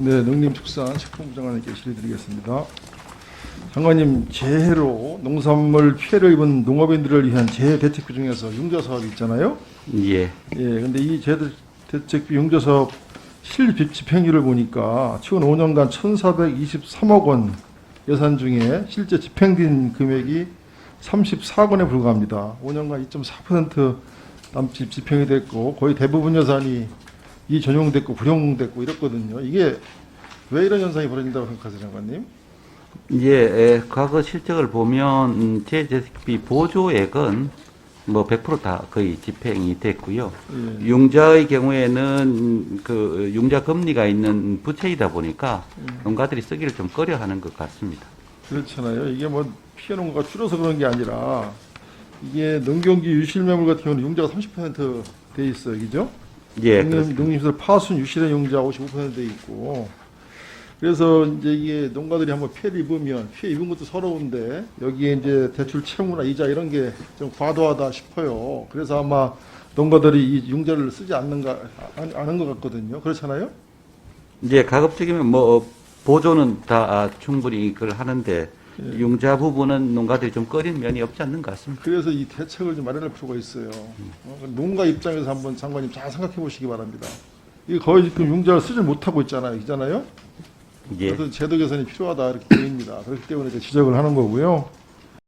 네, 농림축산식품부 장관님께 질의드리겠습니다. 장관님, 재해로 농산물 피해를 입은 농업인들을 위한 재해 대책비 중에서 융자 사업이 있잖아요. 예. 예, 근데 이 재해 대책비 융자 사업 실비 집행률을 보니까 최근 5년간 1,423억 원 예산 중에 실제 집행된 금액이 34건에 불과합니다. 5년간 2.4% 남짓 집행이 됐고 거의 대부분 예산이 이 전용됐고 불용됐고 이랬거든요. 이게 왜 이런 현상이 벌어진다고 생각하세요, 장관님? 예, 에, 과거 실적을 보면 음, 제재비 보조액은 뭐 100%다 거의 집행이 됐고요. 예. 융자의 경우에는 음, 그 융자 금리가 있는 부채이다 보니까 농가들이 쓰기를 좀 꺼려하는 것 같습니다. 그렇잖아요. 이게 뭐 피해 농가가 줄어서 그런 게 아니라 이게 농경기 유실매물 같은 경우는 융자가 30%돼 있어요, 그죠? 예, 농림, 그렇습니다. 농림시설 파순 유실의 용자 55%돼 있고 그래서 이제 이게 농가들이 한번 피해를 입으면 피해 입은 것도 서러운데 여기에 이제 대출 채무나 이자 이런 게 좀 과도하다 싶어요. 그래서 아마 농가들이 이 융자를 쓰지 않는가 안- 않은 것 같거든요. 그렇잖아요. 이제 가급적이면 뭐 보조는 다 아, 충분히 그걸 하는데 예. 융자 부분은 농가들이 좀 꺼린 면이 없지 않는 것 같습니다. 그래서 이 대책을 좀 마련할 필요가 있어요. 어, 농가 입장에서 한번 장관님 잘 생각해 보시기 바랍니다. 이게 거의 지금 융자를 쓰지 못하고 있잖아요. 있잖아요. 예. 그래서 제도 개선이 필요하다 이렇게 보입니다. 그렇기 때문에 이제 지적을 하는 거고요.